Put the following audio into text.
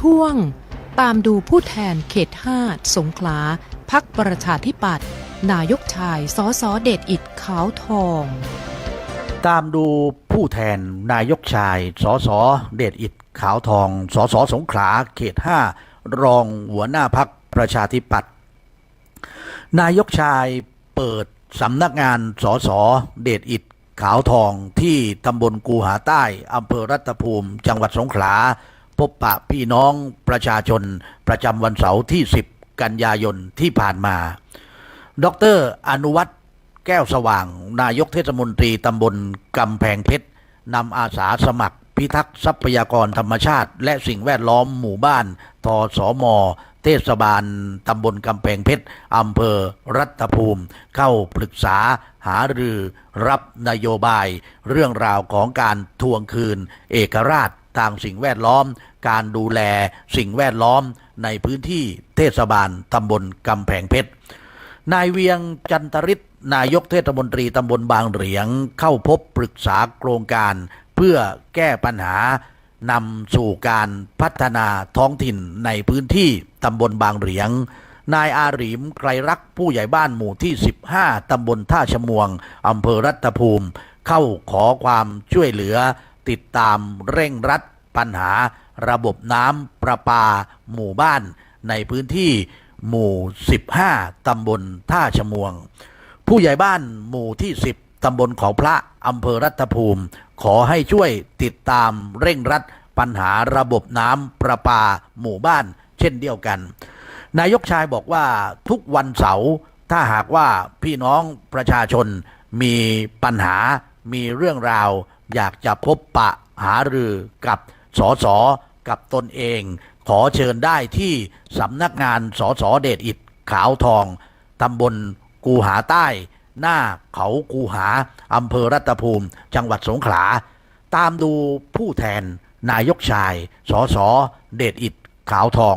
ช่วง ตามดูผู้แทนเขต 5 สงขลาพักประชาธิปัตย์นายกชายสอสอเดชอิดขาวทอง ตามดูผู้แทนนายกชายสอสอเดชอิดขาวทองสอสอสงขลาเขต 5 รองหัวหน้าพักประชาธิปัตย์นายกชายเปิดสำนักงานสอสอเดชอิดขาวทองที่ตำบลกูหาใต้อำเภอรัตภูมิ จังหวัดสงขลา พบปะพี่น้องประชาชนประจำวันเสาร์ที่ 10 กันยายนที่ผ่านมา ดร อนุวัตรแก้วสว่าง นายกเทศมนตรีตำบลกำแพงเพชรนำอาสาสมัคร พิทักษ์ทรัพยากรธรรมชาติ และสิ่งแวดล้อมหมู่บ้านทสมเทศบาลตำบลกำแพงเพชรอำเภอรัตภูมิ เข้าปรึกษาหารือ รับนโยบาย เรื่องราวของการทวงคืน เอกราช ทางสิ่งแวดล้อม การดูแลสิ่งแวดล้อมในพื้นที่เทศบาลตำบลกำแพงเพชร นายเวียงจันทริศนายกเทศมนตรีตำบลบางเหรียงเข้าพบปรึกษาโครงการ เพื่อแก้ปัญหานำสู่การพัฒนาท้องถิ่นในพื้นที่ตำบลบางเหรียง นายอารีมไกรรักผู้ใหญ่บ้านหมู่ที่ 15 ตำบลท่าชมวง อำเภอรัตภูมิ เข้าขอความช่วยเหลือ ติดตามเร่งรัดปัญหาระบบน้ำประปาหมู่บ้านในพื้นที่หมู่ 15 ตำบลท่าชมวง ผู้ใหญ่บ้านหมู่ที่ 10 ตำบลเขาพระอำเภอรัตภูมิ ขอให้ช่วยติดตามเร่งรัดปัญหาระบบน้ำประปาหมู่บ้านเช่นเดียวกัน นายกชายบอกว่าทุกวันเสาร์ถ้าหากว่าพี่น้องประชาชนมีปัญหามีเรื่องราว อยากจะพบปะหารือกับสสกับตนเอง ขอเชิญได้ที่สำนักงานสสเดชอิดขาวทองตำบลกูหาใต้ หน้าเขากูหาอำเภอรัตภูมิ จังหวัดสงขลา ตามดูผู้แทนนายกชาย สสเดชอิดขาวทอง